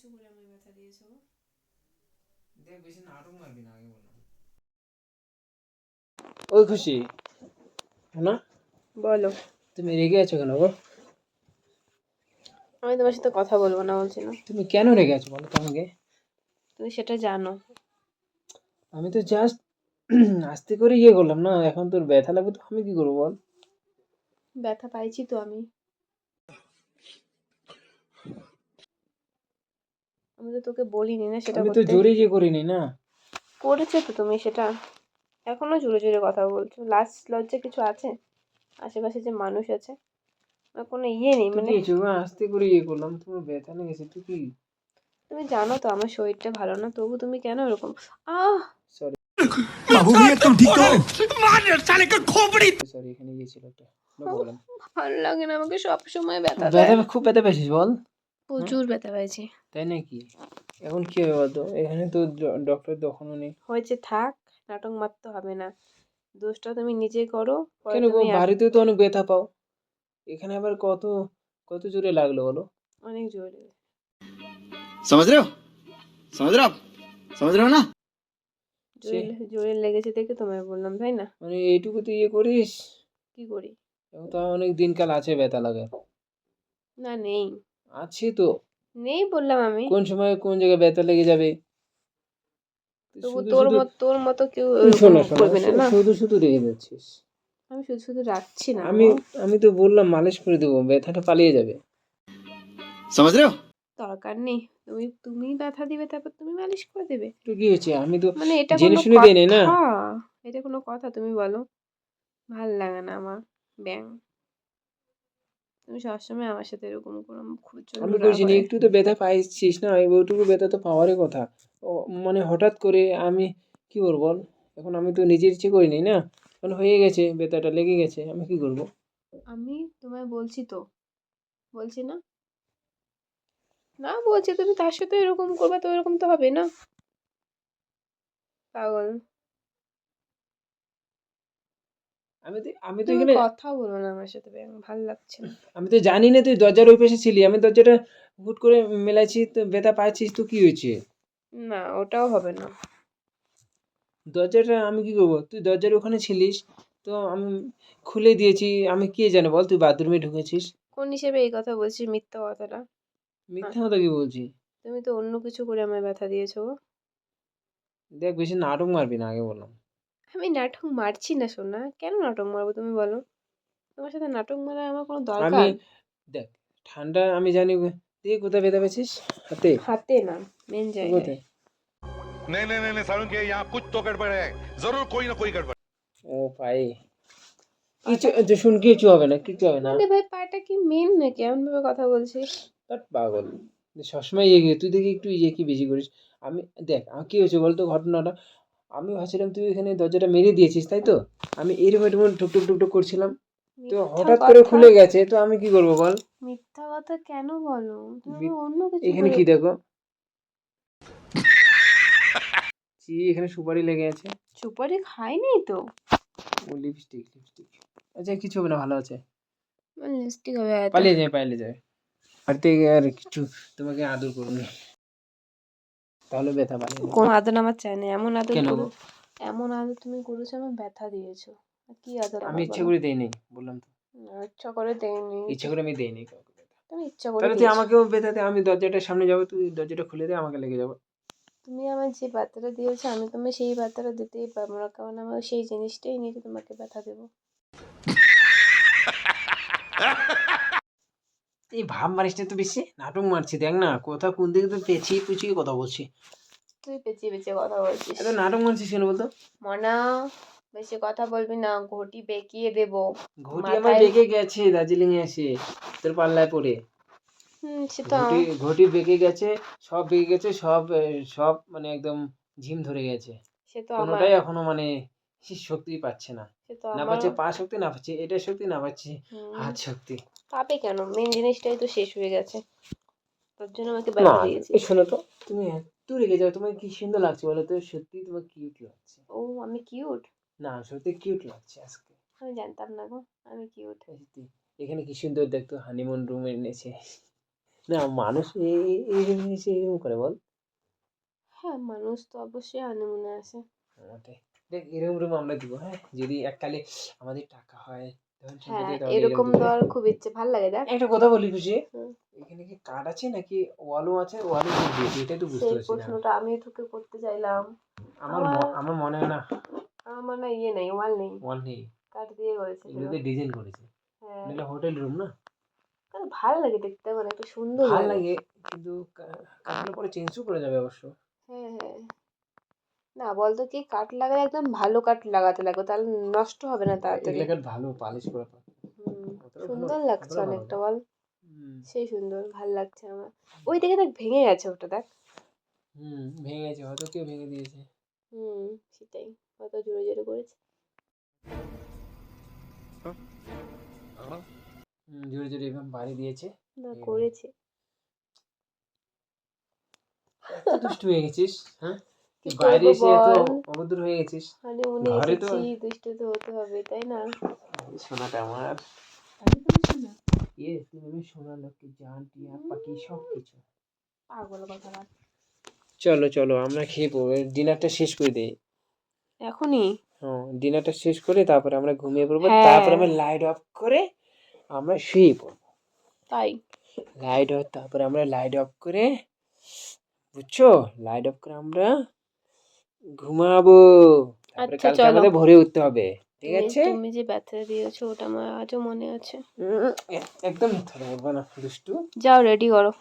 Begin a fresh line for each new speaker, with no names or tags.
কিছু করে আমায় ব্যথা দিয়েছ
দেখ বেশি নাটক মারবি না আগে বললাম ওই খুশি? না
বলো।
তুমি রেগে আছো কেন গো?
আমি তোমার সাথে কথা বলব না বলছি না।
তুমি কেন রেগে আছো বলো তো আমাকে।
তুমি সেটা জানো।
আমি তো জাস্ট আস্তে করে ইয়ে করলাম না এখন তোর ব্যথা লাগবে তো আমি কি করব বল?
ব্যথা পাইছি তো আমি। আমি তো তোকে বলিনি না সেটা
আমি তো জোরে যে করিনি না।
করেছে তো তুমি সেটা। এখনও জোরে জোরে কথা বলছো। লাস্ট লজ্জে কিছু আছে? আশেপাশে যে মানুষ আছে? কোনো ইয়ে নেই মানে
হ্যাঁ, আস্তে করে ইয়ে করলাম। তুমি ব্যথা নিয়ে গেছে তুই কি?
তুমি জানো তো আমার শরীরটা ভালো না তবু তুমি কেন এরকম? আহ!
সরি
বাবু ভাই একদম ঠিক তো। খোপড়ি।
সরি এখানে গিয়েছিল
ভালো লাগে না আমাকে সব সময় ব্যথা
ব্যথা খুব ব্যথা পেয়েছিস বল।
প্রচুর ব্যথা পেয়েছি
তাই নাকি? এখন কি হবে বলতো? এখানে তো ডক্টর দোকানও নেই।
হয়েছে থাক নাটক মারতে হবে না। দোষটা তুমি নিজে করো
কেন গো? বাড়িতে তো অনেক ব্যথা পাও। এখানে আবার কত কত জোরে লাগল বলো?
অনেক জোরে।
সমাজ রে সমাজ না?
জোরে লেগেছে দেখে তোমায় বললাম তাই না?
মানে এইটুকু তুই ইয়ে করিস?
কি করি?
এখন তো অনেক দিনকাল আছে ব্যথা লাগার।
না নেই।
আছে তো
নেই বললাম আমি
কোন সময় কোন জায়গায় ব্যথা লেগে যাবে তুই
তবু
শুধু
তোর
শুধু-
মতো তোর মতো কেউ
তুই
এরকম
শোনো শোনো
করবে না না
শুধু শুধু রেগে যাচ্ছিস
আমি শুধু শুধু রাখছি না
আমি
গো।
আমি তো বললাম মালিশ করে দেবো ব্যথাটা পালিয়ে যাবে
समझ रहे हो
দরকার নেই তুমি তুমি ব্যথা দিবে তারপর তুমি মালিশ করে দেবে
তো কি হয়েছে আমি তো
মানে এটা
জেনে
কোনো
শুনে দেয় নাই না।
কথা এটা কোনো কথা তুমি বলো ভাল লাগে না আমার ব্যাং তুমি সবসময় আমার সাথে এরকম করো
আমি বলছি না একটু তো ব্যথা পাইছিস না? ওইটুকু ব্যথা তো পাওয়ারই কথা। মানে হঠাৎ করে আমি কি করব বল? এখন আমি তো নিজের ইচ্ছে করিনি না? এখন হয়ে গেছে ব্যথাটা লেগে গেছে আমি কি করব?
আমি তোমায় বলছি তো। বলছি না? না বলছি তুমি তার সাথে এরকম করবে তো এরকম তো হবে না। পাগল।
আমি তো আমি তো এখানে
কথা বলো না আমার সাথে ভালো লাগছে না।
আমি তো জানি না তুই দরজার ওই পাশে ছিলি আমি দরজাটা হুট করে মেলাইছি তো ব্যথা পাইছিস তো কি হয়েছে?
না ওটাও হবে না।
দরজাটা আমি কি করব? তুই দরজার ওখানে ছিলিস তো আমি খুলে দিয়েছি আমি কে জানে বল তুই বাথরুমে ঢুকেছিস?
কোন হিসেবে এই কথা বলছিস? মিথ্যা কথাটা।
মিথ্যা কথা কি বলছি
তুমি তো অন্য কিছু করে আমায় ব্যথা দিয়েছ।
দেখ বেশি নাটক মারবি না আগে বললাম।
আমি নাটক মারছি না সোনা কেন নাটক মারবো তুমি বলো তোমার সাথে নাটক মারা আমার কোনো
আমি
দরকার
দেখ ঠান্ডা আমি জানি দিয়ে কোথায় ব্যথা পেয়েছিস হাতে
হাতে না মেন জায়গায়
কোথায়
नहीं नहीं नहीं नहीं सारुण के यहाँ कुछ तो गड़बड़ है जरूर कोई ना कोई गड़बड़
ও পায়ে কিছু যে শুন কিছু হবে না কিছু হবে না
আরে ভাই পাটা কি মেন নাকি এমন ভাবে কথা বলছিস
বাট পাগল সবসময় ইয়ে কি- তুই দেখি একটু ইয়ে কি বেশি করিস আমি দেখ আমার কী হয়েছে বলতো ঘটনাটা আমি ভাবছিলাম তুই এখানে দরজাটা মেরে দিয়েছিস তাই তো? আমি এরকম এরকম টুকটুক টুকটুক করছিলাম। তো হঠাৎ করে খুলে গেছে তো আমি কি করব বল?
মিথ্যা কথা কেন বলো? তুমি অন্য কিছু
এখানে কি দেখো? ছি এখানে সুপারি লেগে আছে।
সুপারি খাইনি তো?
ও লিপস্টিক লিপস্টিক আচ্ছা কিছু হবে না ভালো আছে।
লিপস্টিক হবে
পালিয়ে যায় পালিয়ে যায়। আর আর কিছু তোমাকে আদর করুন তাহলে ব্যথা যাবে।
কোনো আদর আমার চাই না এমন আদর
কেন গো?
এমন আদর তুমি করেছ আমার ব্যথা দিয়েছ আর কি আদর
আমি
আমার
ইচ্ছে
বলো?
করে দেইনি বললাম তো
না, ইচ্ছা করে দেয়নি
ইচ্ছে করে আমি দেইনি কাউকে ব্যথা।
তুমি ইচ্ছা করে
তাহলে তুই
দিয়েছ।
আমাকেও ব্যথা দে আমি দরজাটার সামনে যাব তুই দরজাটা খুলে দে আমাকে লেগে যাব
তুমি আমার যে বার্তাটা দিয়েছ আমি তোমায় সেই বার্তাটা দিতেই পারব না কারণ আমার সেই জিনিসটাই নিয়ে তোমাকে ব্যথা দেবো
এই ভাব মারিস না তো বেশি নাটক মারছি দেখ না কথা কোন দিকে তো পেঁচিয়ে পুচিয়ে কথা বলছি।
তুই পেঁচিয়ে পেঁচিয়ে কথা বলছিস।
এত নাটক মারছিস কেন বলতো?
মনা বেশি কথা বলবি না ঘটি বেঁকিয়ে দেবো।
ঘটি আমার বেঁকে গেছে দার্জিলিং এ এসে তোর পাল্লায় পড়ে।
হুম সে তো
ঘটি ঘটি বেঁকে গেছে সব বেঁকে গেছে সব সব মানে একদম ঝিম ধরে গেছে।
সে তো আমার।
কোনোটাই এখনও মানে শক্তি পাচ্ছে না। না পাচ্ছে পা শক্তি না পাচ্ছে এটা শক্তি না পাচ্ছে হাত শক্তি
পাবে কেন মেন জিনিসটাই তো শেষ হয়ে গেছে তোর জন্য আমাকে ব্যথা দিয়েছি
শোনো তো তুমি এত রেগে যাও তোমার কি সুন্দর লাগছে বলো তো সত্যি তোমার কিউট লাগছে
ও আমি কিউট
না সত্যি কিউট লাগছে আজকে
আমি জানতাম না গো আমি কিউট
সত্যি এখানে কি সুন্দর দেখতো হানিমুন রুম এনেছে না মানুষ এ- এ- এসে এরকম করে বল
হ্যাঁ মানুষ তো অবশ্যই হানিমুনে আসে
আমাদের দেখ এরকম রুম আমরা দিব হ্যাঁ? যদি এককালে আমাদের টাকা হয়
হ্যাঁ এরকম? দেওয়ার খুব ইচ্ছে ভালো লাগে দেখ।
একটা কথা বলি খুশি? এখানে কি কাঠ আছে নাকি? ওয়ালও আছে ওয়ালও দিয়েছি এটাই তো বুঝতে পারছি না।
প্রশ্নটা আমি তোকে করতে চাইলাম।
আমার
আমার-
মনে হয় না।
আমার মনে হয় ইয়ে নেই ওয়াল নেই।
ওয়াল নেই।
কাঠ দিয়ে করেছে
এগুলোতে ডিজাইন করেছে।
হ্যাঁ।
এগুলো হোটেল রুম না?
ভালো লাগে দেখতে মানে একটু সুন্দর
ভালো লাগে কিন্তু কাঠগুলো পরে চেঞ্জও করে যাবে অবশ্য।
হ্যাঁ হ্যাঁ। না বলতো কি কাঠ লাগালে একদম ভালো কাঠ লাগাতে লাগবে তাহলে নষ্ট হবে না তাড়াতাড়ি।
কাঠ ভালো পালিশ করা
সুন্দর লাগছে অনেকটা বল।
হুম।
সেই সুন্দর ভালো লাগছে আমার। ওই দেখে দেখ ভেঙে গেছে ওটা দেখ।
হুম ভেঙে গেছে হয়তো কেউ ভেঙে দিয়েছে।
হুম সেটাই কত জোরে জোরে করেছে।
হুম জোরে জোরে এরকম বাড়ি দিয়েছে।
না করেছে।
দুষ্টু হয়ে গেছিস হ্যাঁ? বাইরে এসে? অভদ্র হয়ে গেছিস।
মানে
ঘরে তো-
দুষ্ট তো হতে হবে তাই না?
সোনাটা আমার। ইয়ে তুমি আমি সোনা লোককে জান টিয়া পাখি সব কিছু
পাগল কথা
চলো চলো আমরা খেয়ে পড়ব। ডিনারটা শেষ করে দিই
এখনই?
হ্যাঁ ডিনারটা শেষ করে তারপরে আমরা ঘুমিয়ে পড়ব।
হ্যাঁ।
তারপরে আমরা লাইট অফ করে আমরা শুয়ে পড়ব।
তাই?
লাইট অফ তারপরে আমরা লাইট অফ করে বুঝছ? লাইট অফ করে আমরা ঘুমাবো। তারপরে
আচ্ছা,
কালকে
চলো।
আমাদের ভোরে উঠতে হবে ঠিক
তুমি-
আছে?
তুমি যে ব্যথা দিয়েছ ওটা আমার আজও মনে আছে।
উম, একদম মিথ্যা বলব না দুষ্টু।
যাও রেডি করো।